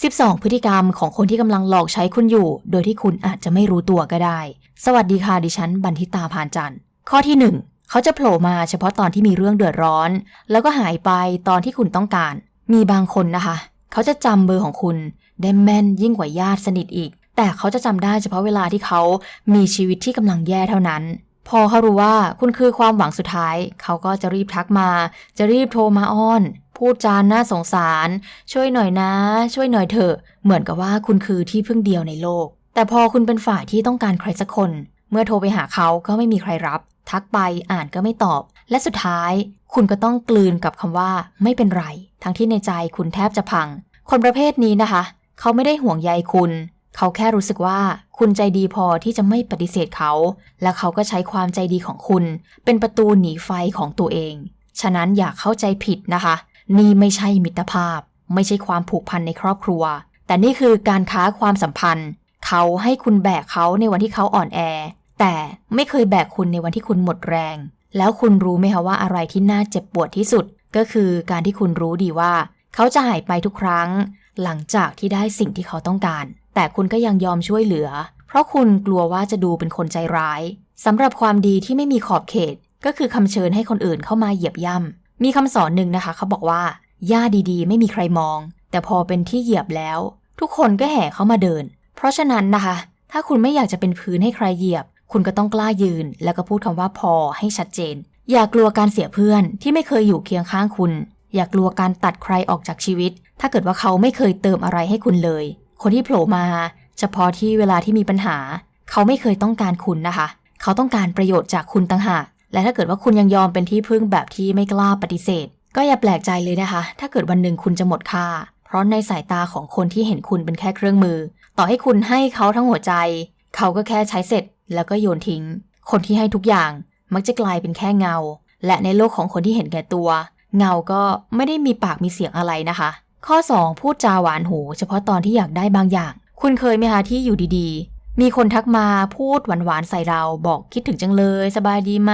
12 พฤติกรรมของคนที่กำลังหลอกใช้คุณอยู่ โดยที่คุณอาจจะไม่รู้ตัวก็ได้ สวัสดีค่ะดิฉันบันทิตาพานจันทร์ ข้อที่ 1 เขาจะโผล่มาเฉพาะตอนที่มีเรื่องเดือดร้อน แล้วก็หายไปตอนที่คุณต้องการ มีบางคนนะคะ เขาจะจำเบอร์ของคุณได้แม่นยิ่งกว่าญาติสนิทอีก แต่เขาจะจำได้เฉพาะเวลาที่เขามีชีวิตที่กำลังแย่เท่านั้น พอเขารู้ว่าคุณคือความหวังสุดท้าย เขาก็จะรีบทักมา จะรีบโทรมาอ้อน พูดจานน่าสงสาร ช่วยหน่อยนะ ช่วยหน่อยเถอะ เหมือนกับว่าคุณคือที่พึ่งเดียวในโลก แต่พอคุณเป็นฝ่ายที่ต้องการใครสักคน เมื่อโทรไปหาเขาก็ไม่มีใครรับ ทักไปอ่านก็ไม่ตอบ และสุดท้าย คุณก็ต้องกลืนกับคำว่าไม่เป็นไร ทั้งที่ในใจคุณแทบจะพัง คนประเภทนี้นะคะ เขาไม่ได้ห่วงใยคุณ เขาแค่รู้สึกว่า คุณใจดีพอที่จะไม่ปฏิเสธเขา และเขาก็ใช้ความใจดีของคุณ เป็นประตูหนีไฟของตัวเอง ฉะนั้นอย่าเข้าใจผิดนะคะ นี่ไม่ใช่มิตรภาพ ไม่ใช่ความผูกพันในครอบครัว แต่นี่คือการค้าความสัมพันธ์ เขาให้คุณแบกเขาในวันที่เขาอ่อนแอ แต่ไม่เคยแบกคุณในวันที่คุณหมดแรง แล้วคุณรู้ไหมคะว่าอะไรที่น่าเจ็บปวดที่สุด ก็คือการที่คุณรู้ดีว่า เขาจะหายไปทุกครั้ง หลังจากที่ได้สิ่งที่เขาต้องการ แต่คุณก็ยังยอมช่วยเหลือ เพราะคุณกลัวว่าจะดูเป็นคนใจร้ายสำหรับความดีที่ไม่มีขอบเขต ก็คือคำเชิญให้คนอื่นเข้ามาเหยียบย่ำมีคำสอนหนึ่งนะคะ เขาบอกว่าหญ้าดีๆ ไม่มีใครมอง แต่พอเป็นที่เหยียบแล้ว ทุกคนก็แห่เข้ามาเดิน เพราะฉะนั้นนะคะ ถ้าคุณไม่อยากจะเป็นพื้นให้ใครเหยียบ คุณก็ต้องกล้ายืน แล้วก็พูดคำว่าพอให้ชัดเจน อย่ากลัวการเสียเพื่อนที่ไม่เคยอยู่เคียงข้างคุณ อย่ากลัวการตัดใครออกจากชีวิต ถ้าเกิดว่าเขาไม่เคยเติมอะไรให้คุณเลย คนที่โผล่มาเฉพาะที่เวลาที่มีปัญหา เขาไม่เคยต้องการคุณนะคะ เขาต้องการประโยชน์จากคุณต่างหากและถ้าเกิดว่าคุณยังยอมเป็นที่พึ่งแบบที่ไม่กล้าปฏิเสธ ก็อย่าแปลกใจเลยนะคะ ถ้าเกิดวันหนึ่งคุณจะหมดค่า เพราะในสายตาของคนที่เห็นคุณเป็นแค่เครื่องมือ ต่อให้คุณให้เขาทั้งหัวใจ เขาก็แค่ใช้เสร็จแล้วก็โยนทิ้ง คนที่ให้ทุกอย่างมักจะกลายเป็นแค่เงา และในโลกของคนที่เห็นแก่ตัว เงาก็ไม่ได้มีปากมีเสียงอะไรนะคะ ข้อ 2 พูดจาหวานหู เฉพาะตอนที่อยากได้บางอย่าง คุณเคยไหมคะที่อยู่ดีๆ มีคนทักมาพูดหวานๆใส่เราบอกคิดถึงจังเลย สบายดีไหม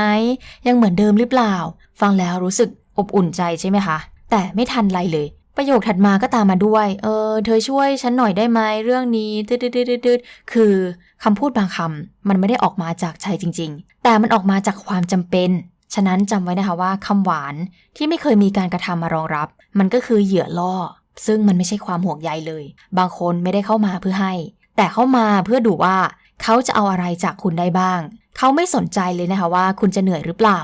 ยังเหมือนเดิมหรือเปล่า ฟังแล้วรู้สึกอบอุ่นใจใช่ไหมคะ แต่ไม่ทันไรเลย ประโยคถัดมาก็ตามมาด้วย เออ เธอช่วยฉันหน่อยได้ไหมเรื่องนี้ตืดๆๆๆคือคำพูดบางคำมันไม่ได้ออกมาจากใจจริง ๆ แต่มันออกมาจากความจำเป็น ฉะนั้นจำไว้นะคะว่าคำหวานที่ไม่เคยมีการกระทำมารองรับ มันก็คือเหยื่อล่อ ซึ่งมันไม่ใช่ความห่วงใยเลย บางคนไม่ได้เข้ามาเพื่อให้ แต่เข้ามาเพื่อดูว่าเขาจะเอาอะไรจากคุณได้บ้าง เขาไม่สนใจเลยนะคะว่าคุณจะเหนื่อยหรือเปล่า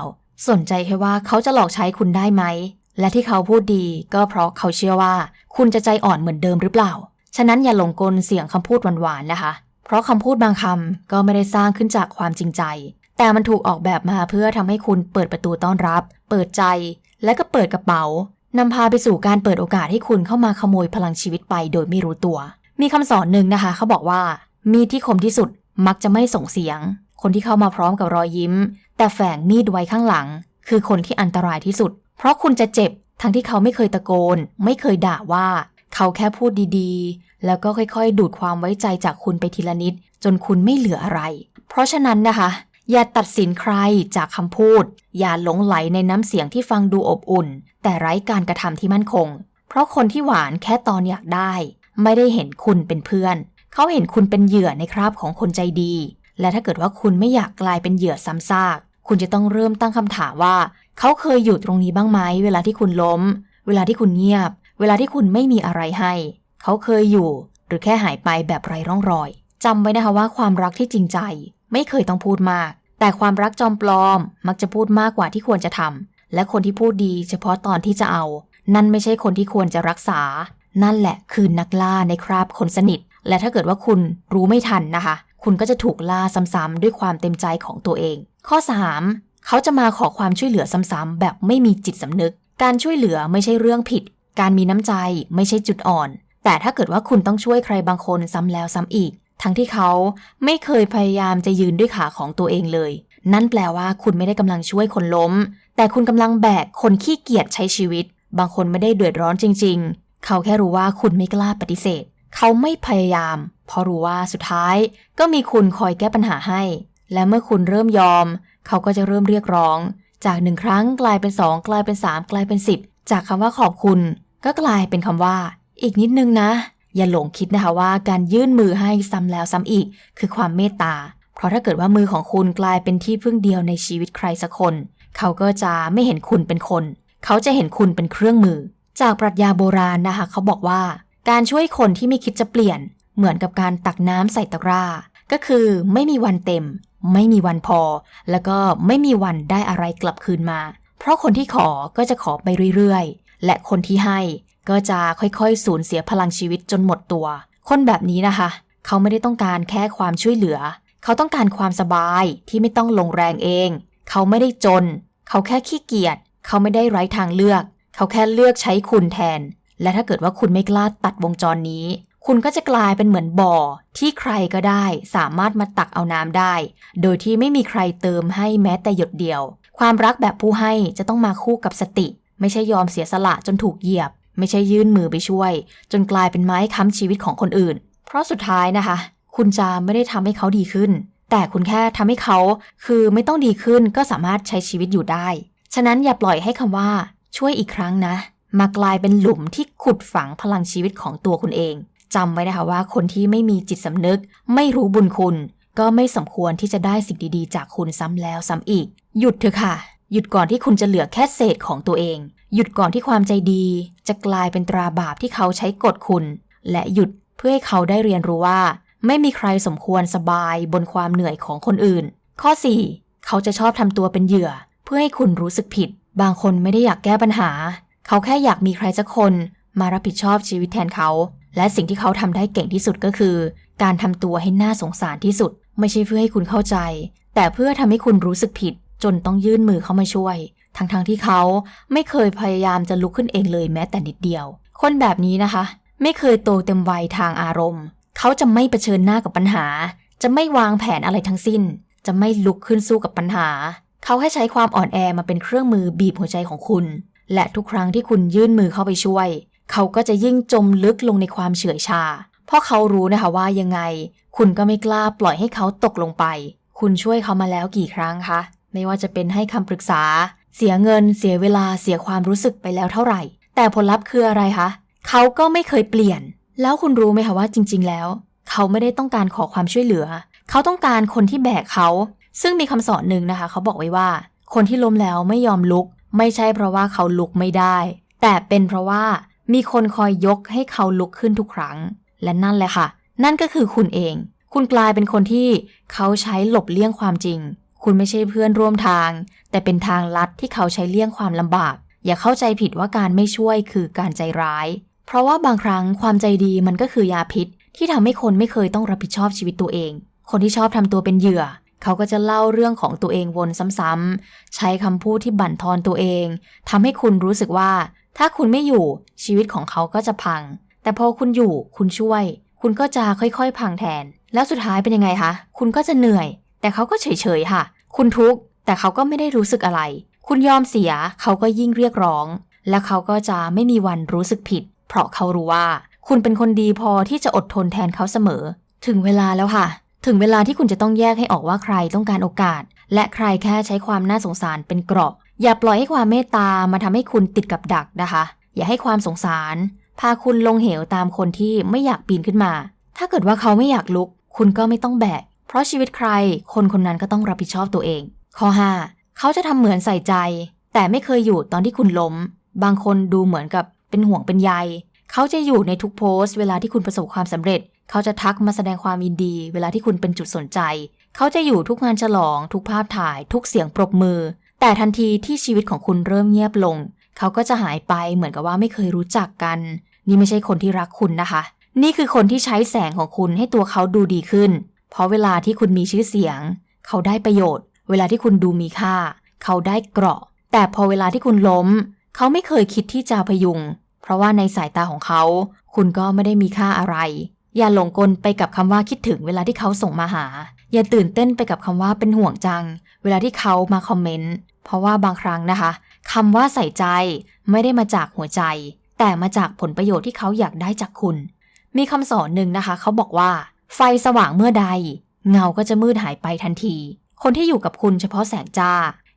สนใจแค่ว่าเขาจะหลอกใช้คุณได้ไหม และที่เขาพูดดีก็เพราะเขาเชื่อว่า คุณจะใจอ่อนเหมือนเดิมหรือเปล่า ฉะนั้นอย่าหลงกลเสียงคำพูดหวานๆนะคะ เพราะคำพูดบางคำก็ไม่ได้สร้างขึ้นจากความจริงใจ แต่มันถูกออกแบบมาเพื่อทำให้คุณเปิดประตูต้อนรับ เปิดใจ และก็เปิดกระเป๋านำพาไปสู่การเปิดโอกาสให้คุณเข้ามาขโมยพลังชีวิตไปโดยไม่รู้ตัว มีคำสอนหนึ่งนะคะ เขาบอกว่า มีดที่คมที่สุดมักจะไม่ส่งเสียง คนที่เข้ามาพร้อมกับรอยยิ้ม แต่แฝงมีดไว้ข้างหลัง คือคนที่อันตรายที่สุด เพราะคุณจะเจ็บ ทั้งที่เขาไม่เคยตะโกน ไม่เคยด่าว่า เขาแค่พูดดีๆ แล้วก็ค่อยๆ ดูดความไว้ใจจากคุณไปทีละนิด จนคุณไม่เหลืออะไร เพราะฉะนั้นนะคะ อย่าตัดสินใครจากคำพูด อย่าหลงไหลในน้ำเสียงที่ฟังดูอบอุ่น แต่ไร้การกระทำที่มั่นคง เพราะคนที่หวานแค่ตอนอยากได้ ไม่ได้เห็นคุณเป็นเพื่อน เขาเห็นคุณเป็นเหยื่อในคราบของคนใจดี และถ้าเกิดว่าคุณไม่อยากกลายเป็นเหยื่อซ้ำซาก คุณจะต้องเริ่มตั้งคำถามว่า เขาเคยอยู่ตรงนี้บ้างไหมเวลาที่คุณล้ม เวลาที่คุณเงียบ เวลาที่คุณไม่มีอะไรให้ เขาเคยอยู่ หรือแค่หายไปแบบไร้ร่องรอยจำไว้นะคะว่าความรักที่จริงใจ ไม่เคยต้องพูดมาก แต่ความรักจอมปลอมมักจะพูดมากกว่าที่ควรจะทำและคนที่พูดดีเฉพาะตอนที่จะเอา นั่นไม่ใช่คนที่ควรจะรักษา นั่นแหละคือนักล่าในคราบคนสนิท และถ้าเกิดว่าคุณรู้ไม่ทันนะคะ คุณก็จะถูกล่าซ้ำๆด้วยความเต็มใจของตัวเอง ข้อ 3 เขาจะมาขอความช่วยเหลือซ้ำๆแบบไม่มีจิตสำนึก การช่วยเหลือไม่ใช่เรื่องผิด การมีน้ำใจไม่ใช่จุดอ่อน แต่ถ้าเกิดว่าคุณต้องช่วยใครบางคนซ้ำแล้วซ้ำอีก ทั้งที่เขาไม่เคยพยายามจะยืนด้วยขาของตัวเองเลย นั่นแปลว่าคุณไม่ได้กำลังช่วยคนล้ม แต่คุณกำลังแบกคนขี้เกียจใช้ชีวิต บางคนไม่ได้เดือดร้อนจริง ๆ เขาแค่รู้ว่าคุณไม่กล้าปฏิเสธ เขาไม่พยายาม เพราะรู้ว่าสุดท้าย ก็มีคุณคอยแก้ปัญหาให้ และเมื่อคุณเริ่มยอม เขาก็จะเริ่มเรียกร้อง จากหนึ่งครั้งกลายเป็นสองกลายเป็นสามกลายเป็นสิบจากคำว่าขอบคุณ ก็กลายเป็นคำว่า อีกนิดนึงนะ อย่าหลงคิดนะคะว่าการยื่นมือให้ซ้ำแล้วซ้ำอีก คือความเมตตา เพราะถ้าเกิดว่ามือของคุณกลายเป็นที่พึ่งเดียวในชีวิตใครสักคน เขาก็จะไม่เห็นคุณเป็นคน เขาจะเห็นคุณเป็นเครื่องมือ จากปรัชญาโบราณนะคะเขาบอกว่า การช่วยคนที่ไม่คิดจะเปลี่ยน เหมือนกับการตักน้ำใส่ตะกร้า ก็คือไม่มีวันเต็ม ไม่มีวันพอ แล้วก็ไม่มีวันได้อะไรกลับคืนมา เพราะคนที่ขอก็จะขอไปเรื่อยๆและคนที่ให้ ก็จะค่อยๆ สูญเสียพลังชีวิตจนหมดตัว คนแบบนี้นะคะ เขาไม่ได้ต้องการแค่ความช่วยเหลือ เขาต้องการความสบายที่ไม่ต้องลงแรงเอง เขาไม่ได้จน เขาแค่ขี้เกียจ เขาไม่ได้ไร้ทางเลือก เขาแค่เลือกใช้คุณแทน และถ้าเกิดว่าคุณไม่กล้าตัดวงจรนี้ คุณก็จะกลายเป็นเหมือนบ่อ ที่ใครก็ได้สามารถมาตักเอาน้ำได้ โดยที่ไม่มีใครเติมให้แม้แต่หยดเดียว ความรักแบบผู้ให้จะต้องมาคู่กับสติ ไม่ใช่ยอมเสียสละจนถูกเหยียบ ไม่ใช่ยื่นมือไปช่วย จนกลายเป็นไม้ค้ำชีวิตของคนอื่น เพราะสุดท้ายนะคะ คุณจะไม่ได้ทำให้เขาดีขึ้น แต่คุณแค่ทำให้เขาคือไม่ต้องดีขึ้นก็สามารถใช้ชีวิตอยู่ได้ ฉะนั้นอย่าปล่อยให้คำว่า ช่วยอีกครั้งนะ มากลายเป็นหลุมที่ขุดฝังพลังชีวิตของตัวคุณเองจำไว้นะคะว่าคนที่ไม่มีจิตสำนึก ไม่รู้บุญคุณ ก็ไม่สมควรที่จะได้สิ่งดีๆ จากคุณซ้ำแล้วซ้ำอีก หยุดเถอะค่ะ หยุดก่อนที่คุณจะเหลือแค่เศษของตัวเอง หยุดก่อนที่ความใจดี จะกลายเป็นตราบาปที่เขาใช้กดคุณ และหยุดเพื่อให้เขาได้เรียนรู้ว่า ไม่มีใครสมควรสบายบนความเหนื่อยของคนอื่น ข้อ 4 เขาจะชอบทำตัวเป็นเหยื่อ เพื่อให้คุณรู้สึกผิด บางคนไม่ได้อยากแก้ปัญหา เขาแค่อยากมีใครสักคนมารับผิดชอบชีวิตแทนเขา และสิ่งที่เขาทำได้เก่งที่สุดก็คือ การทำตัวให้น่าสงสารที่สุด ไม่ใช่เพื่อให้คุณเข้าใจ แต่เพื่อทำให้คุณรู้สึกผิด จนต้องยื่นมือเข้ามาช่วย ทั้งๆทที่เขาไม่เคยพยายามจะลุกขึ้นเองเลยแม้แต่นิดเดียว คนแบบนี้นะคะ ไม่เคยโตเต็มวัยทางอารมณ์ เขาจะไม่เผชิญหน้ากับปัญหา จะไม่วางแผนอะไรทั้งสิ้น จะไม่ลุกขึ้นสู้กับปัญหา เขาแค่ใช้ความอ่อนแอมาเป็นเครื่องมือบีบหัวใจของคุณ และทุกครั้งที่คุณยื่นมือเข้าไปช่วย เขาก็จะยิ่งจมลึกลงในความเฉื่อยชา เพราะเขารู้นะคะว่ายังไง คุณก็ไม่กล้าปล่อยให้เขาตกลงไป คุณช่วยเขามาแล้วกี่ครั้งคะ ไม่ว่าจะเป็นให้คำปรึกษา เสียเงิน เสียเวลา เสียความรู้สึกไปแล้วเท่าไหร่ แต่ผลลัพธ์คืออะไรคะ เขาก็ไม่เคยเปลี่ยน แล้วคุณรู้ไหมคะว่าจริง ๆ แล้ว เขาไม่ได้ต้องการขอความช่วยเหลือ เขาต้องการคนที่แบกเขา ซึ่งมีคำสอนหนึ่งนะคะ เขาบอกไว้ว่า คนที่ล้มแล้วไม่ยอมลุก ไม่ใช่เพราะว่าเขาลุกไม่ได้ แต่เป็นเพราะว่ามีคนคอยยกให้เขาลุกขึ้นทุกครั้ง และนั่นแหละค่ะ นั่นก็คือคุณเอง คุณกลายเป็นคนที่เขาใช้หลบเลี่ยงความจริง คุณไม่ใช่เพื่อนร่วมทาง แต่เป็นทางลัดที่เขาใช้เลี่ยงความลำบาก อย่าเข้าใจผิดว่าการไม่ช่วยคือการใจร้าย เพราะว่าบางครั้งความใจดีมันก็คือยาพิษ ที่ทำให้คนไม่เคยต้องรับผิดชอบชีวิตตัวเอง คนที่ชอบทำตัวเป็นเหยื่อ เขาก็จะเล่าเรื่องของตัวเองวนซ้ำๆ ใช้คำพูดที่บั่นทอนตัวเองทำให้คุณรู้สึกว่า ถ้าคุณไม่อยู่ชีวิตของเขาก็จะพัง แต่พอคุณอยู่คุณช่วย คุณก็จะค่อยๆ พังแทน แล้วสุดท้ายเป็นยังไงคะ คุณก็จะเหนื่อย แต่เขาก็เฉยๆค่ะ คุณทุกข์แต่เขาก็ไม่ได้รู้สึกอะไร คุณยอมเสียเขาก็ยิ่งเรียกร้อง และเขาก็จะไม่มีวันรู้สึกผิด เพราะเขารู้ว่า คุณเป็นคนดีพอที่จะอดทนแทนเขาเสมอ ถึงเวลาแล้วค่ะ ถึงเวลาที่คุณจะต้องแยกให้ออกว่าใครต้องการโอกาส และใครแค่ใช้ความน่าสงสารเป็นเกราะ อย่าปล่อยให้ความเมตตามาทำให้คุณติดกับดักนะคะ อย่าให้ความสงสาร พาคุณลงเหวตามคนที่ไม่อยากปีนขึ้นมา ถ้าเกิดว่าเขาไม่อยากลุก คุณก็ไม่ต้องแบก ราะชีวิตใคร คนคนนั้นก็ต้องรับผิดชอบตัวเอง ข้อ 5 เขาจะทำเหมือนใส่ใจ แต่ไม่เคยอยู่ตอนที่คุณล้ม บางคนดูเหมือนกับเป็นห่วงเป็นใย เขาจะอยู่ในทุกโพสต์ เวลาที่คุณประสบความสำเร็จ เขาจะทักมาแสดงความยินดี เวลาที่คุณเป็นจุดสนใจ เขาจะอยู่ทุกงานฉลอง ทุกภาพถ่าย ทุกเสียงปรบมือ แต่ทันทีที่ชีวิตของคุณเริ่มเงียบลง เขาก็จะหายไปเหมือนกับว่าไม่เคยรู้จักกัน นี่ไม่ใช่คนที่รักคุณนะคะ นี่คือคนที่ใช้แสงของคุณให้ตัวเขาดูดีขึ้น เพราะเวลาที่คุณมีชื่อเสียง เขาได้ประโยชน์ เวลาที่คุณดูมีค่า เขาได้เกราะ แต่พอเวลาที่คุณล้ม เขาไม่เคยคิดที่จะพยุง เพราะว่าในสายตาของเขา คุณก็ไม่ได้มีค่าอะไร อย่าหลงกลไปกับคำว่าคิดถึงเวลาที่เขาส่งมาหา อย่าตื่นเต้นไปกับคำว่าเป็นห่วงจัง เวลาที่เขามาคอมเมนต์ เพราะว่าบางครั้งนะคะคำว่าใส่ใจไม่ได้มาจากหัวใจ แต่มาจากผลประโยชน์ที่เขาอยากได้จากคุณ มีคำสอนหนึ่งนะคะ เขาบอกว่า ไฟสว่างเมื่อใด เงาก็จะมืดหายไปทันที คนที่อยู่กับคุณเฉพาะแสงจ้า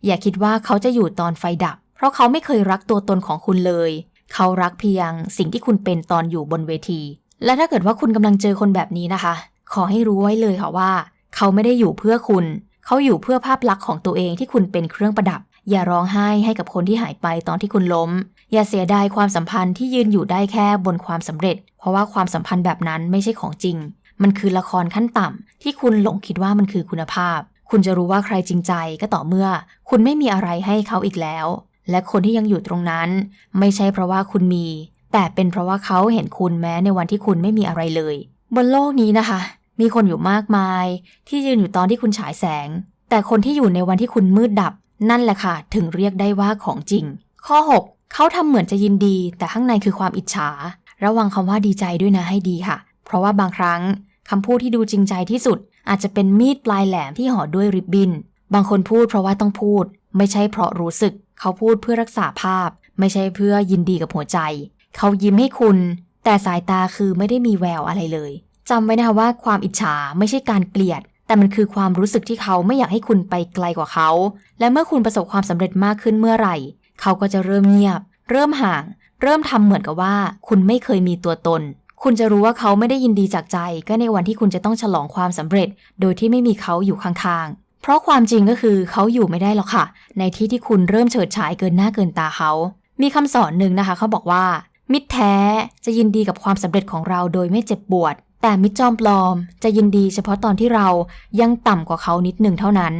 อย่าคิดว่าเขาจะอยู่ตอนไฟดับ เพราะเขาไม่เคยรักตัวตนของคุณเลย เขารักเพียงสิ่งที่คุณเป็นตอนอยู่บนเวที และถ้าเกิดว่าคุณกำลังเจอคนแบบนี้นะคะ ขอให้รู้ไว้เลยค่ะว่า เขาไม่ได้อยู่เพื่อคุณ เขาอยู่เพื่อภาพลักษณ์ของตัวเองที่คุณเป็นเครื่องประดับ อย่าร้องไห้ให้กับคนที่หายไปตอนที่คุณล้ม อย่าเสียดายความสัมพันธ์ที่ยืนอยู่ได้แค่บนความสำเร็จ เพราะว่าความสัมพันธ์แบบนั้นไม่ใช่ของจริง มันคือละครขั้นต่ำที่คุณหลงคิดว่ามันคือคุณภาพ คุณจะรู้ว่าใครจริงใจก็ต่อเมื่อ คุณไม่มีอะไรให้เขาอีกแล้ว และคนที่ยังอยู่ตรงนั้น ไม่ใช่เพราะว่าคุณมี แต่เป็นเพราะว่าเขาเห็นคุณแม้ในวันที่คุณไม่มีอะไรเลย บนโลกนี้นะคะ มีคนอยู่มากมาย ที่ยืนอยู่ตอนที่คุณฉายแสง แต่คนที่อยู่ในวันที่คุณมืดดับ นั่นแหละค่ะ ถึงเรียกได้ว่าของจริง ข้อ 6 เขาทำเหมือนจะยินดี แต่ข้างในคือความอิจฉา ระวังคำว่าดีใจด้วยนะให้ดีค่ะ เพราะว่าบางครั้ง คำพูดที่ดูจริงใจที่สุด อาจจะเป็นมีดปลายแหลมที่ห่อด้วยริบบิ้นบางคนพูดเพราะว่าต้องพูด ไม่ใช่เพราะรู้สึก เขาพูดเพื่อรักษาภาพ ไม่ใช่เพื่อยินดีกับหัวใจ เขายิ้มให้คุณ แต่สายตาคือไม่ได้มีแววอะไรเลยจำไว้นะคะว่าความอิจฉาไม่ใช่การเกลียด แต่มันคือความรู้สึกที่เขาไม่อยากให้คุณไปไกลกว่าเขา และเมื่อคุณประสบความสำเร็จมากขึ้นเมื่อไหร่ เขาก็จะเริ่มเงียบ เริ่มห่าง เริ่มทำเหมือนกับว่า คุณไม่เคยมีตัวตน คุณจะรู้ว่าเขาไม่ได้ยินดีจากใจ ก็ในวันที่คุณจะต้องฉลองความสำเร็จ โดยที่ไม่มีเขาอยู่ข้างๆ เพราะความจริงก็คือเขาอยู่ไม่ได้หรอกค่ะ ในที่ที่คุณเริ่มเฉิดฉายเกินหน้าเกินตาเขา มีคำสอนหนึ่งนะคะ เขาบอกว่า มิตรแท้จะยินดีกับความสำเร็จของเราโดยไม่เจ็บปวด แต่มิตรจอมปลอม จะยินดีเฉพาะตอนที่เรายังต่ำกว่าเขานิดหนึ่งเท่านั้น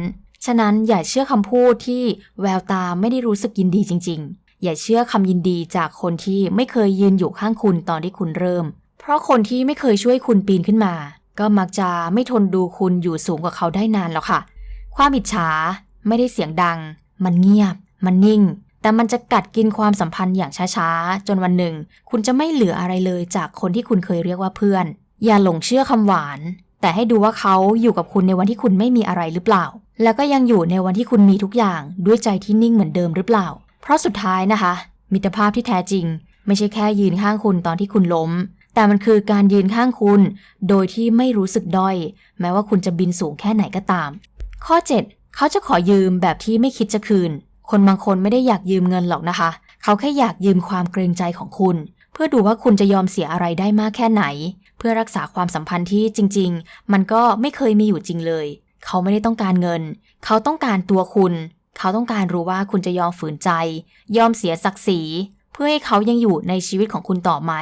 ฉะนั้นอย่าเชื่อคำพูดที่แววตาไม่ได้รู้สึกยินดีจริง ๆอย่าเชื่อคำยินดีจากคนที่ไม่เคยยืนอยู่ข้างคุณตอนที่คุณเริ่ม ราะคนที่ไม่เคยช่วยคุณปีนขึ้นมา ก็มักจะไม่ทนดูคุณอยู่สูงกว่าเขาได้นานแล้วค่ะ ความอิจฉาไม่ได้เสียงดัง มันเงียบ มันนิ่ง แต่มันจะกัดกินความสัมพันธ์อย่างช้าๆ จนวันหนึ่ง คุณจะไม่เหลืออะไรเลยจากคนที่คุณเคยเรียกว่าเพื่อน อย่าหลงเชื่อคำหวาน แต่ให้ดูว่าเขาอยู่กับคุณในวันที่คุณไม่มีอะไรหรือเปล่า แล้วก็ยังอยู่ในวันที่คุณมีทุกอย่างด้วยใจที่นิ่งเหมือนเดิมหรือเปล่า เพราะสุดท้ายนะคะ มิตรภาพที่แท้จริง ไม่ใช่แค่ยืนข้างคุณตอนที่คุณล้ม แต่มันคือการยืนข้างคุณ โดยที่ไม่รู้สึกด้อย แม้ว่าคุณจะบินสูงแค่ไหนก็ตาม ข้อ 7 เขาจะขอยืมแบบที่ไม่คิดจะคืน คนบางคนไม่ได้อยากยืมเงินหรอกนะคะ เขาแค่อยากยืมความเกรงใจของคุณ เพื่อดูว่าคุณจะยอมเสียอะไรได้มากแค่ไหน เพื่อรักษาความสัมพันธ์ที่จริง ๆ มันก็ไม่เคยมีอยู่จริงเลย เขาไม่ได้ต้องการเงิน เขาต้องการตัวคุณ เขาต้องการรู้ว่าคุณจะยอมฝืนใจ ยอมเสียศักดิ์ศรี เพื่อให้เขายังอยู่ในชีวิตของคุณต่อไหม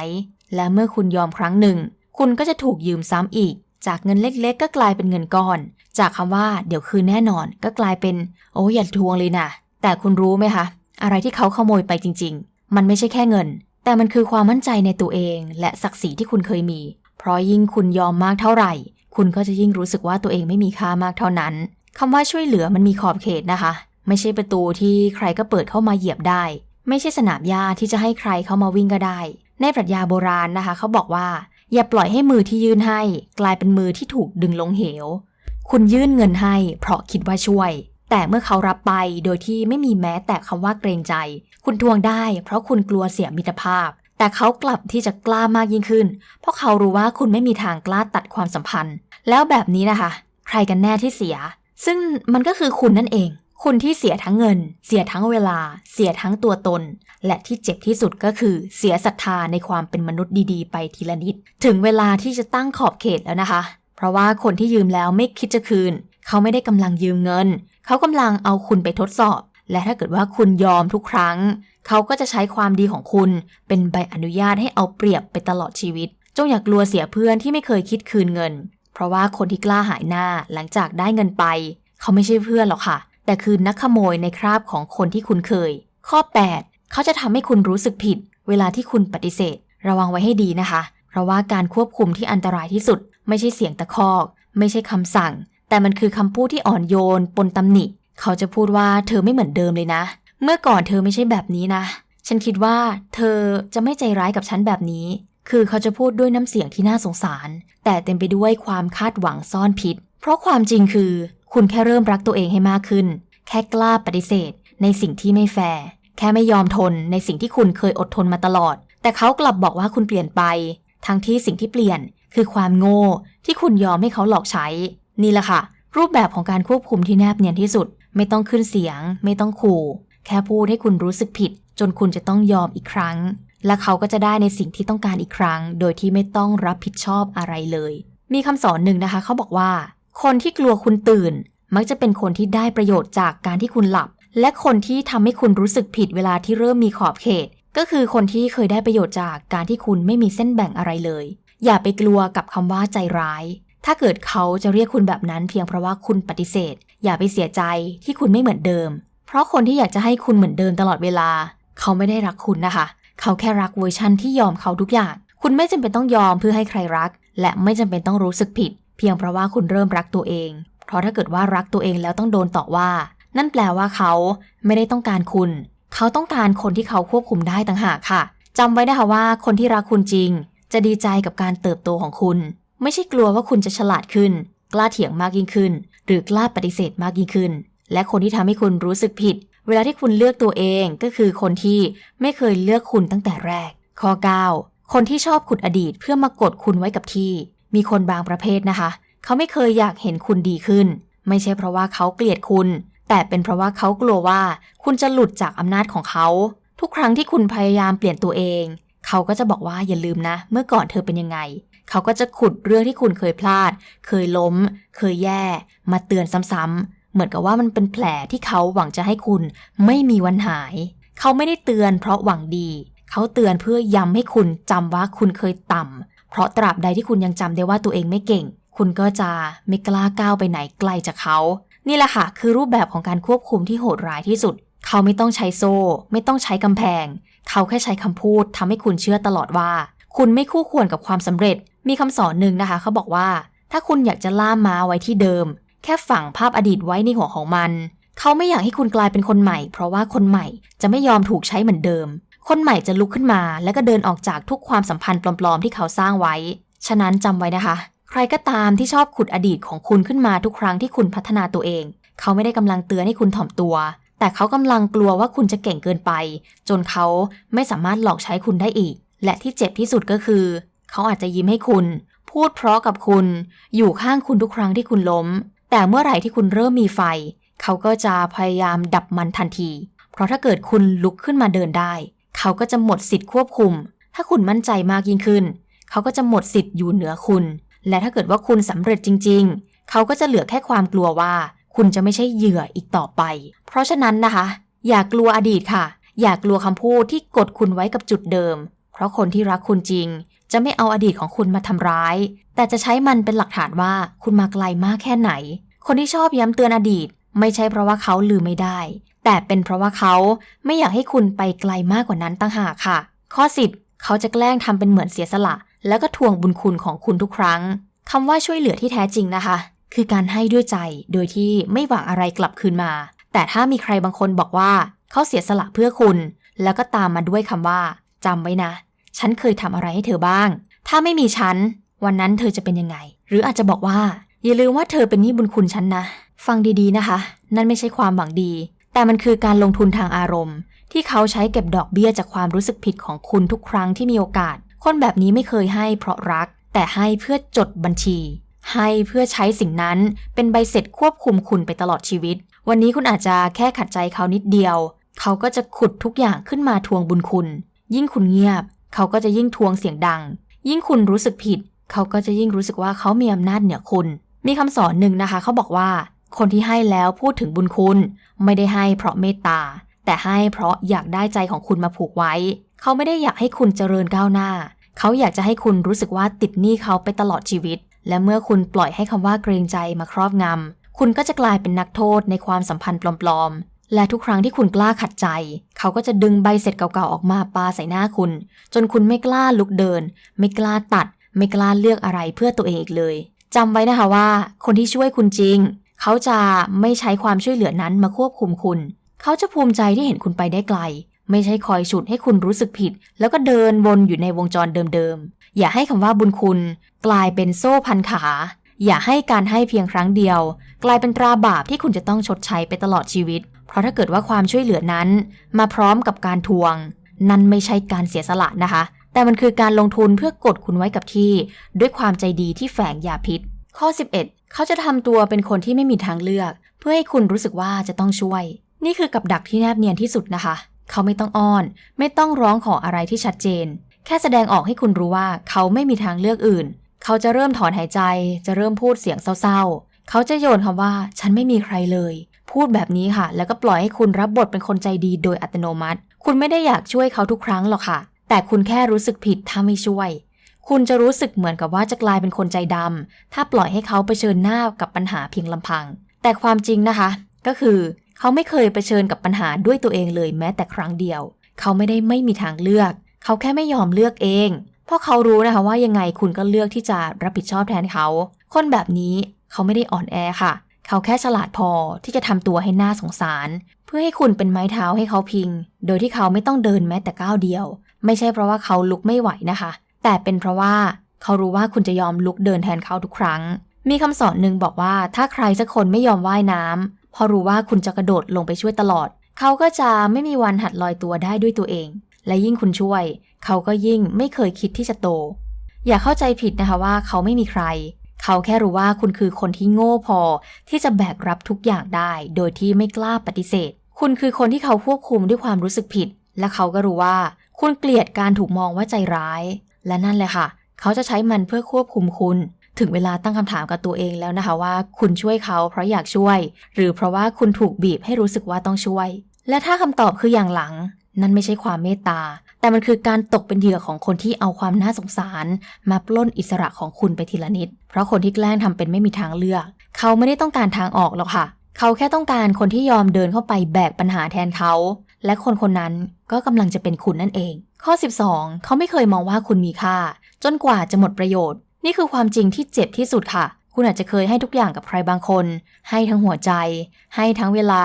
และเมื่อคุณยอมครั้งหนึ่ง คุณก็จะถูกยืมซ้ำอีก จากเงินเล็กๆ ก็กลายเป็นเงินก้อน จากคำว่า เดี๋ยวคืนแน่นอน ก็กลายเป็น โอ้อย่าทวงเลยนะแต่คุณรู้ไหมคะ อะไรที่เขาขโมยไปจริง ๆ มันไม่ใช่แค่เงิน แต่มันคือความมั่นใจในตัวเอง และศักดิ์ศรีที่คุณเคยมี เพราะยิ่งคุณยอมมากเท่าไหร่ คุณก็จะยิ่งรู้สึกว่าตัวเองไม่มีค่ามากเท่านั้นคำว่าช่วยเหลือมันมีขอบเขตนะคะ ไม่ใช่ประตูที่ใครก็เปิดเข้ามาเหยียบได้ ไม่ใช่สนามหญ้าที่จะให้ใครเข้ามาวิ่งก็ได้ ในปรัชญาโบราณนะคะ เขาบอกว่า อย่าปล่อยให้มือที่ยื่นให้ กลายเป็นมือที่ถูกดึงลงเหว คุณยื่นเงินให้ เพราะคิดว่าช่วย แต่เมื่อเขารับไปโดยที่ไม่มีแม้แต่คำว่าเกรงใจ คุณทวงได้ เพราะคุณกลัวเสียมิตรภาพ แต่เขากลับที่จะกล้ามากยิ่งขึ้น เพราะเขารู้ว่าคุณไม่มีทางกล้าตัดความสัมพันธ์ แล้วแบบนี้นะคะ ใครกันแน่ที่เสีย ซึ่งมันก็คือคุณนั่นเอง คุณที่เสียทั้งเงิน เสียทั้งเวลา เสียทั้งตัวตน และที่เจ็บที่สุดก็คือ เสียศรัทธาในความเป็นมนุษย์ดีๆ ไปทีละนิด ถึงเวลาที่จะตั้งขอบเขตแล้วนะคะ เพราะว่าคนที่ยืมแล้วไม่คิดจะคืน เขาไม่ได้กำลังยืมเงิน เขากำลังเอาคุณไปทดสอบ และถ้าเกิดว่าคุณยอมทุกครั้ง เขาก็จะใช้ความดีของคุณ เป็นใบอนุญาตให้เอาเปรียบไปตลอดชีวิต จงอย่ากกลัวเสียเพื่อนที่ไม่เคยคิดคืนเงิน เพราะว่าคนที่กล้าหายหน้าหลังจากได้เงินไป เขาไม่ใช่เพื่อนหรอกค่ะ แต่คือนักขโมยในคราบของคนที่คุณเคย ข้อ 8 เขาจะทำให้คุณรู้สึกผิด เวลาที่คุณปฏิเสธ ระวังไว้ให้ดีนะคะ เพราะว่าการควบคุมที่อันตรายที่สุด ไม่ใช่เสียงตะคอก ไม่ใช่คำสั่ง แต่มันคือคำพูดที่อ่อนโยน ปนตำหนิ เขาจะพูดว่าเธอไม่เหมือนเดิมเลยนะ เมื่อก่อนเธอไม่ใช่แบบนี้นะ ฉันคิดว่าเธอจะไม่ใจร้ายกับฉันแบบนี้ คือเขาจะพูดด้วยน้ำเสียงที่น่าสงสาร แต่เต็มไปด้วยความคาดหวังซ่อนพิษ เพราะความจริงคือ คุณแค่เริ่มรักตัวเองให้มากขึ้น แค่กล้าปฏิเสธ ในสิ่งที่ไม่แฟร์ แค่ไม่ยอมทนในสิ่งที่คุณเคยอดทนมาตลอด แต่เขากลับบอกว่าคุณเปลี่ยนไป ทั้งที่สิ่งที่เปลี่ยนคือความโง่ที่คุณยอมให้เขาหลอกใช้ นี่แหละค่ะ รูปแบบของการควบคุมที่แนบเนียนที่สุด ไม่ต้องขึ้นเสียง ไม่ต้องขู่ แค่พูดให้คุณรู้สึกผิด จนคุณจะต้องยอมอีกครั้ง และเขาก็จะได้ในสิ่งที่ต้องการอีกครั้ง โดยที่ไม่ต้องรับผิดชอบอะไรเลย มีคำสอนหนึ่งนะคะ เขาบอกว่า คนที่กลัวคุณตื่น มักจะเป็นคนที่ได้ประโยชน์จากการที่คุณหลับ และคนที่ทำให้คุณรู้สึกผิดเวลาที่เริ่มมีขอบเขต ก็คือคนที่เคยได้ประโยชน์จากการที่คุณไม่มีเส้นแบ่งอะไรเลย อย่าไปกลัวกับคำว่าใจร้าย ถ้าเกิดเขาจะเรียกคุณแบบนั้นเพียงเพราะว่าคุณปฏิเสธ อย่าไปเสียใจที่คุณไม่เหมือนเดิม เพราะคนที่อยากจะให้คุณเหมือนเดิมตลอดเวลา เขาไม่ได้รักคุณนะคะ เขาแค่รักเวอร์ชั่นที่ยอมเขาทุกอย่าง คุณไม่จำเป็นต้องยอมเพื่อให้ใครรัก และไม่จำเป็นต้องรู้สึกผิด เพียงเพราะว่าคุณเริ่มรักตัวเอง เพราะถ้าเกิดว่ารักตัวเองแล้วต้องโดนต่อว่า นั่นแปลว่าเขาไม่ได้ต้องการคุณ เขาต้องการคนที่เขาควบคุมได้ต่างหากค่ะจำไว้นะคะว่าคนที่รักคุณจริง จะดีใจกับการเติบโตของคุณ ไม่ใช่กลัวว่าคุณจะฉลาดขึ้น กล้าเถียงมากยิ่งขึ้น หรือกล้าปฏิเสธมากยิ่งขึ้น และคนที่ทำให้คุณรู้สึกผิด เวลาที่คุณเลือกตัวเองก็คือคนที่ไม่เคยเลือกคุณตั้งแต่แรก ข้อ 9 คนที่ชอบขุดอดีตเพื่อมากดคุณไว้กับที่ มีคนบางประเภทนะคะ เขาไม่เคยอยากเห็นคุณดีขึ้น ไม่ใช่เพราะว่าเขาเกลียดคุณ แต่เป็นเพราะว่าเขากลัวว่าคุณจะหลุดจากอำนาจของเขา ทุกครั้งที่คุณพยายามเปลี่ยนตัวเอง เขาก็จะบอกว่าอย่าลืมนะ เมื่อก่อนเธอเป็นยังไง เขาก็จะขุดเรื่องที่คุณเคยพลาด เคยล้ม เคยแย่ มาเตือนซ้ำๆเหมือนกับว่ามันเป็นแผลที่เขาหวังจะให้คุณไม่มีวันหาย เขาไม่ได้เตือนเพราะหวังดี เขาเตือนเพื่อย้ำให้คุณจำว่าคุณเคยต่ำ เพราะตราบใดที่คุณยังจำได้ว่าตัวเองไม่เก่ง คุณก็จะไม่กล้าก้าวไปไหนไกลจากเขา นี่แหละค่ะคือรูปแบบของการควบคุมที่โหดร้ายที่สุด เขาไม่ต้องใช้โซ่ ไม่ต้องใช้กำแพง เขาแค่ใช้คำพูดทำให้คุณเชื่อตลอดว่า คุณไม่คู่ควรกับความสำเร็จ มีคำสอนหนึ่งนะคะ เขาบอกว่า ถ้าคุณอยากจะล่ามม้าไว้ที่เดิม แค่ฝังภาพอดีตไว้ในหัวของมัน เขาไม่อยากให้คุณกลายเป็นคนใหม่ เพราะว่าคนใหม่จะไม่ยอมถูกใช้เหมือนเดิม คนใหม่จะลุกขึ้นมา แล้วก็เดินออกจากทุกความสัมพันธ์ปลอมๆที่เขาสร้างไว้ ฉะนั้นจำไว้นะคะ ใครก็ตามที่ชอบขุดอดีตของคุณขึ้นมาทุกครั้งที่คุณพัฒนาตัวเอง เขาไม่ได้กำลังเตือนให้คุณถ่อมตัว แต่เขากำลังกลัวว่าคุณจะเก่งเกินไป จนเขาไม่สามารถหลอกใช้คุณได้อีก และที่เจ็บที่สุดก็คือ เขาอาจจะยิ้มให้คุณ พูดเพราะกับคุณ อยู่ข้างคุณทุกครั้งที่คุณล้ม แต่เมื่อไหร่ที่คุณเริ่มมีไฟ เขาก็จะพยายามดับมันทันที เพราะถ้าเกิดคุณลุกขึ้นมาเดินได้ เขาก็จะหมดสิทธิ์ควบคุม ถ้าคุณมั่นใจมากยิ่งขึ้น เขาก็จะหมดสิทธิ์อยู่เหนือคุณ และถ้าเกิดว่าคุณสำเร็จจริง ๆ เขาก็จะเหลือแค่ความกลัวว่า คุณจะไม่ใช่เหยื่ออีกต่อไป เพราะฉะนั้นนะคะ อย่ากลัวอดีตค่ะ อย่ากลัวคำพูดที่กดคุณไว้กับจุดเดิม เพราะคนที่รักคุณจริง จะไม่เอาอดีตของคุณมาทำร้าย แต่จะใช้มันเป็นหลักฐานว่าคุณมาไกลมากแค่ไหน คนที่ชอบย้ำเตือนอดีต ไม่ใช่เพราะว่าเขาลืมไม่ได้ แต่เป็นเพราะว่าเขาไม่อยากให้คุณไปไกลมากกว่านั้นตั้งหากค่ะ ข้อ 10 เขาจะแกล้งทำเป็นเหมือนเสียสละ แล้วก็ทวงบุญคุณของคุณทุกครั้งคำว่าช่วยเหลือที่แท้จริงนะคะ คือการให้ด้วยใจโดยที่ไม่หวังอะไรกลับคืนมา แต่ถ้ามีใครบางคนบอกว่า เขาเสียสละเพื่อคุณ แล้วก็ตามมาด้วยคำว่าจำไว้นะ ฉันเคยทำอะไรให้เธอบ้าง ถ้าไม่มีฉัน วันนั้นเธอจะเป็นยังไง หรืออาจจะบอกว่า อย่าลืมว่าเธอเป็นหนี้บุญคุณฉันนะ ฟังดีๆนะคะ นั่นไม่ใช่ความหวังดี แต่มันคือการลงทุนทางอารมณ์ ที่เขาใช้เก็บดอกเบี้ยจากความรู้สึกผิดของคุณทุกครั้งที่มีโอกาส คนแบบนี้ไม่เคยให้เพราะรัก แต่ให้เพื่อจดบัญชี ให้เพื่อใช้สิ่งนั้นเป็นใบเสร็จควบคุมคุณไปตลอดชีวิต วันนี้คุณอาจจะแค่ขัดใจเขานิดเดียว เขาก็จะขุดทุกอย่างขึ้นมาทวงบุญคุณ ยิ่งคุณเงียบ เขาก็จะยิ่งทวงเสียงดัง ยิ่งคุณรู้สึกผิด เขาก็จะยิ่งรู้สึกว่าเขามีอำนาจเหนือคุณ มีคำสอนหนึ่งนะคะ เขาบอกว่า คนที่ให้แล้วพูดถึงบุญคุณ ไม่ได้ให้เพราะเมตตา แต่ให้เพราะอยากได้ใจของคุณมาผูกไว้ เขาไม่ได้อยากให้คุณเจริญก้าวหน้า เขาอยากจะให้คุณรู้สึกว่าติดหนี้เขาไปตลอดชีวิต และเมื่อคุณปล่อยให้คำว่าเกรงใจมาครอบงำคุณก็จะกลายเป็นนักโทษในความสัมพันธ์ปลอมๆ และทุกครั้งที่คุณกล้าขัดใจ เขาก็จะดึงใบเสร็จเก่าๆออกมาปาใส่หน้าคุณ จนคุณไม่กล้าลุกเดิน ไม่กล้าตัด ไม่กล้าเลือกอะไรเพื่อตัวเองอีกเลยจำไว้นะคะว่า คนที่ช่วยคุณจริง เขาจะไม่ใช้ความช่วยเหลือนั้นมาควบคุมคุณ เขาจะภูมิใจที่เห็นคุณไปได้ไกล ไม่ใช่คอยฉุดให้คุณรู้สึกผิด แล้วก็เดินวนอยู่ในวงจรเดิมๆ อย่าให้คำว่าบุญคุณ กลายเป็นโซ่พันขา อย่าให้การให้เพียงครั้งเดียว กลายเป็นตราบาปที่คุณจะต้องชดใช้ไปตลอดชีวิต เพราะถ้าเกิดว่าความช่วยเหลือนั้น มาพร้อมกับการทวง นั่นไม่ใช่การเสียสละนะคะ แต่มันคือการลงทุนเพื่อกดคุณไว้กับที่ ด้วยความใจดีที่แฝงยาพิษ ข้อ 11 เขาจะทำตัวเป็นคนที่ไม่มีทางเลือก เพื่อให้คุณรู้สึกว่าจะต้องช่วย นี่คือกับดักที่แนบเนียนที่สุดนะคะ เขาไม่ต้องอ้อน ไม่ต้องร้องขออะไรที่ชัดเจน แค่แสดงออกให้คุณรู้ว่าเขาไม่มีทางเลือกอื่น เขาจะเริ่มถอนหายใจ จะเริ่มพูดเสียงเศร้าๆ เขาจะโยนคำว่า ฉันไม่มีใครเลย พูดแบบนี้ค่ะ แล้วก็ปล่อยให้คุณรับบทเป็นคนใจดีโดยอัตโนมัติ คุณไม่ได้อยากช่วยเขาทุกครั้งหรอกค่ะ แต่คุณแค่รู้สึกผิดถ้าไม่ช่วย คุณจะรู้สึกเหมือนกับว่าจะกลายเป็นคนใจดำ ถ้าปล่อยให้เขาเผชิญหน้ากับปัญหาเพียงลำพัง แต่ความจริงนะคะ ก็คือเขาไม่เคยเผชิญกับปัญหาด้วยตัวเองเลยแม้แต่ครั้งเดียว เขาไม่ได้ไม่มีทางเลือก เขาแค่ไม่ยอมเลือกเอง เพราะเขารู้นะคะว่ายังไงคุณก็เลือกที่จะรับผิดชอบแทนเขา คนแบบนี้เขาไม่ได้อ่อนแอค่ะ เขาแค่ฉลาดพอที่จะทำตัวให้หน่าสงสาร เพื่อให้คุณเป็นไม้เท้าให้เขาพิง โดยที่เขาไม่ต้องเดินแม้แต่ก้าวเดียว ไม่ใช่เพราะว่าเขาลุกไม่ไหวนะคะ แต่เป็นเพราะว่าเขารู้ว่าคุณจะยอมลุกเดินแทนเขาทุกครั้ง มีคำสอนหนึ่งบอกว่าถ้าใครสักคนไม่ยอมว่ายน้ำพอรู้ว่าคุณจะกระโดดลงไปช่วยตลอด เขาก็จะไม่มีวันหัดลอยตัวได้ด้วยตัวเอง และยิ่งคุณช่วย เขาก็ยิ่งไม่เคยคิดที่จะโต อย่าเข้าใจผิดนะคะว่าเขาไม่มีใคร เขาแค่รู้ว่าคุณคือคนที่โง่พอที่จะแบกรับทุกอย่างได้ โดยที่ไม่กล้าปฏิเสธ คุณคือคนที่เขาควบคุมด้วยความรู้สึกผิด และเขาก็รู้ว่า คุณเกลียดการถูกมองว่าใจร้าย และนั่นแหละค่ะ เขาจะใช้มันเพื่อควบคุมคุณ ถึงเวลาตั้งคำถามกับตัวเองแล้วนะคะว่า คุณช่วยเขาเพราะอยากช่วย หรือเพราะว่าคุณถูกบีบให้รู้สึกว่าต้องช่วย และถ้าคำตอบคืออย่างหลัง นั่นไม่ใช่ความเมตตา แต่มันคือการตกเป็นเหยื่อของคนที่เอาความน่าสงสาร มาปล้นอิสระของคุณไปทีละนิด เพราะคนที่แกล้งทำเป็นไม่มีทางเลือก เขาไม่ได้ต้องการทางออกหรอกค่ะ เขาแค่ต้องการคนที่ยอมเดินเข้าไปแบกปัญหาแทนเขา และคนคนนั้นก็กำลังจะเป็นคุณนั่นเอง ข้อ 12 เขาไม่เคยมองว่าคุณมีค่า จนกว่าจะหมดประโยชน์ นี่คือความจริงที่เจ็บที่สุดค่ะ คุณอาจจะเคยให้ทุกอย่างกับใครบางคน ให้ทั้งหัวใจ ให้ทั้งเวลา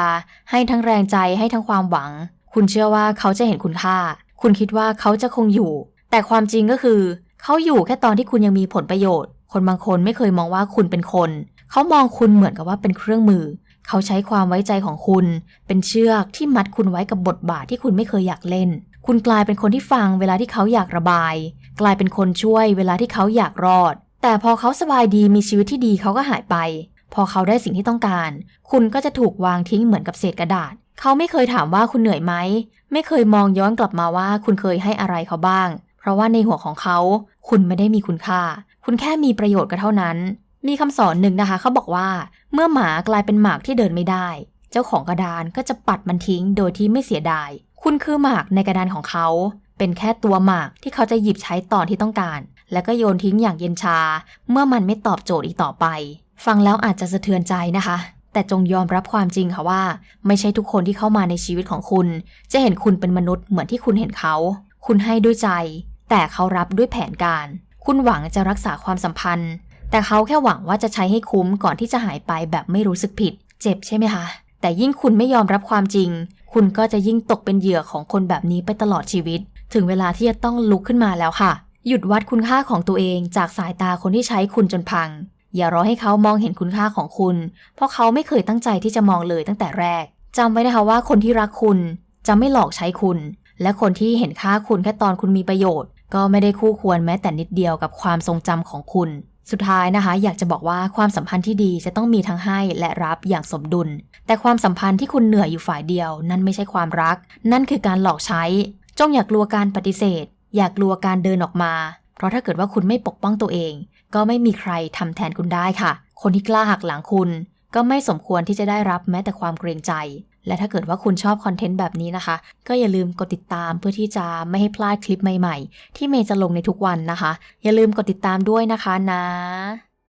ให้ทั้งแรงใจ ให้ทั้งความหวัง คุณเชื่อว่าเขาจะเห็นคุณค่า คุณคิดว่าเขาจะคงอยู่ แต่ความจริงก็คือ เขาอยู่แค่ตอนที่คุณยังมีผลประโยชน์ คนบางคนไม่เคยมองว่าคุณเป็นคน เขามองคุณเหมือนกับว่าเป็นเครื่องมือ เขาใช้ความไว้ใจของคุณ เป็นเชือกที่มัดคุณไว้กับบทบาทที่คุณไม่เคยอยากเล่น คุณกลายเป็นคนที่ฟังเวลาที่เขาอยากระบาย กลายเป็นคนช่วยเวลาที่เขาอยากรอด แต่พอเขาสบายดีมีชีวิตที่ดีเขาก็หายไป พอเขาได้สิ่งที่ต้องการ คุณก็จะถูกวางทิ้งเหมือนกับเศษกระดาษ เขาไม่เคยถามว่าคุณเหนื่อยไหม ไม่เคยมองย้อนกลับมาว่าคุณเคยให้อะไรเขาบ้าง เพราะว่าในหัวของเขา คุณไม่ได้มีคุณค่า คุณแค่มีประโยชน์ก็เท่านั้น มีคำสอนหนึ่งนะคะ เขาบอกว่า เมื่อหมากลายเป็นหมากที่เดินไม่ได้ เจ้าของกระดานก็จะปัดมันทิ้งโดยที่ไม่เสียดาย คุณคือหมากในกระดานของเขา เป็นแค่ตัวหมากที่เขาจะหยิบใช้ตอนที่ต้องการ แล้วก็โยนทิ้งอย่างเย็นชา เมื่อมันไม่ตอบโจทย์อีกต่อไป ฟังแล้วอาจจะสะเทือนใจนะคะ แต่จงยอมรับความจริงค่ะว่า ไม่ใช่ทุกคนที่เข้ามาในชีวิตของคุณ จะเห็นคุณเป็นมนุษย์เหมือนที่คุณเห็นเขา คุณให้ด้วยใจ แต่เขารับด้วยแผนการ คุณหวังจะรักษาความสัมพันธ์ แต่เขาแค่หวังว่าจะใช้ให้คุ้มก่อนที่จะหายไปแบบไม่รู้สึกผิด เจ็บใช่ไหมคะแต่ยิ่งคุณไม่ยอมรับความจริง คุณก็จะยิ่งตกเป็นเหยื่อของคนแบบนี้ไปตลอดชีวิต ถึงเวลาที่จะต้องลุกขึ้นมาแล้วค่ะ หยุดวัดคุณค่าของตัวเองจากสายตาคนที่ใช้คุณจนพัง อย่ารอให้เขามองเห็นคุณค่าของคุณ เพราะเขาไม่เคยตั้งใจที่จะมองเลยตั้งแต่แรกจำไว้นะคะว่าคนที่รักคุณจะไม่หลอกใช้คุณ และคนที่เห็นค่าคุณแค่ตอนคุณมีประโยชน์ ก็ไม่ได้คู่ควรแม้แต่นิดเดียวกับความทรงจำของคุณ สุดท้ายนะคะ อยากจะบอกว่าความสัมพันธ์ที่ดีจะต้องมีทั้งให้และรับอย่างสมดุล แต่ความสัมพันธ์ที่คุณเหนื่อยอยู่ฝ่ายเดียว นั่นไม่ใช่ความรัก นั่นคือการหลอกใช้ จงอย่ากกลัวการปฏิเสธ อย่ากกลัวการเดินออกมา เพราะถ้าเกิดว่าคุณไม่ปกป้องตัวเอง ก็ไม่มีใครทำแทนคุณได้ค่ะ คนที่กล้าหักหลังคุณ ก็ไม่สมควรที่จะได้รับแม้แต่ความเกรงใจ และถ้าเกิดว่าคุณชอบคอนเทนต์แบบนี้นะคะ ก็อย่าลืมกดติดตามเพื่อที่จะไม่ให้พลาดคลิปใหม่ๆ ที่เมย์จะลงในทุกวันนะคะ อย่าลืมกดติดตามด้วยนะคะนะ